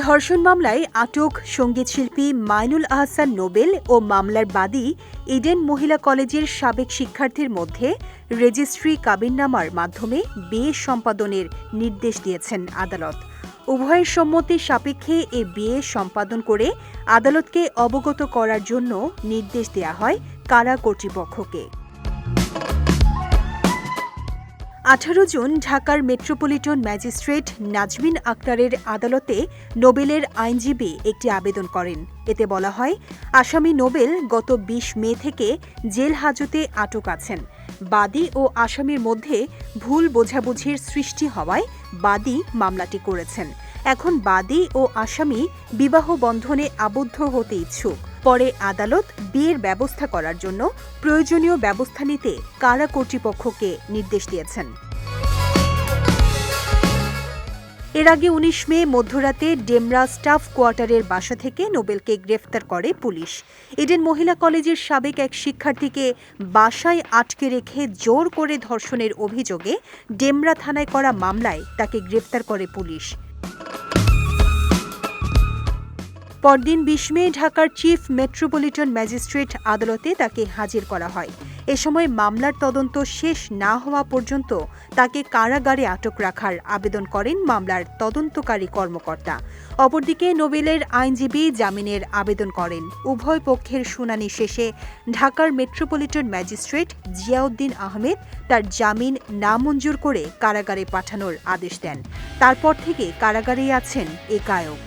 ধর্ষণ মামলায় আটক সঙ্গীতশিল্পী মাইনুল আহসান নোবেল ও মামলার বাদী ইডেন মহিলা কলেজের সাবেক শিক্ষার্থীর মধ্যে রেজিস্ট্রি কাবিননামার মাধ্যমে বিয়ে সম্পাদনের নির্দেশ দিয়েছেন আদালত। উভয়ের সম্মতি সাপেক্ষে এ বিয়ে সম্পাদন করে আদালতকে অবগত করার জন্য নির্দেশ দেয়া হয় কারা কর্তৃপক্ষকে। আঠারো জুন ঢাকার মেট্রোপলিটন ম্যাজিস্ট্রেট নাজমিন আক্তারের আদালতে নোবেলের আইনজীবী একটি আবেদন করেন। এতে বলা হয়, আসামি নোবেল গত ২০ মে থেকে জেল হাজতে আটক আছেন। বাদী ও আসামির মধ্যে ভুল বোঝাবুঝির সৃষ্টি হওয়ায় বাদী মামলাটি করেছেন। এখন বাদী ও আসামি বিবাহ বন্ধনে আবদ্ধ হতে ইচ্ছুক। পরে আদালত বিয়ের ব্যবস্থা করার জন্য প্রয়োজনীয় ব্যবস্থা নিতে কারা কর্তৃপক্ষকে নির্দেশ দিয়েছেন। এর আগে উনিশ মে মধ্যরাতে ডেমরা স্টাফ কোয়ার্টারের বাসা থেকে নোবেলকে গ্রেফতার করে পুলিশ। ইডেন মহিলা কলেজের সাবেক এক শিক্ষার্থীকে বাসায় আটকে রেখে জোর করে ধর্ষণের অভিযোগে ডেমরা থানায় করা মামলায় তাকে গ্রেফতার করে পুলিশ। পরদিন বিশ মে ঢাকার চিফ মেট্রোপলিটন ম্যাজিস্ট্রেট আদালতে তাকে হাজির করা হয়। এ সময় মামলার তদন্ত শেষ না হওয়া পর্যন্ত তাকে কারাগারে আটক রাখার আবেদন করেন মামলার তদন্তকারী কর্মকর্তা। অপরদিকে নোবেলের আইনজীবী জামিনের আবেদন করেন। উভয় পক্ষের শুনানি শেষে ঢাকার মেট্রোপলিটন ম্যাজিস্ট্রেট জিয়াউদ্দিন আহমেদ তার জামিন নামঞ্জুর করে কারাগারে পাঠানোর আদেশ দেন। তারপর থেকে কারাগারেই আছেন এ গায়ক।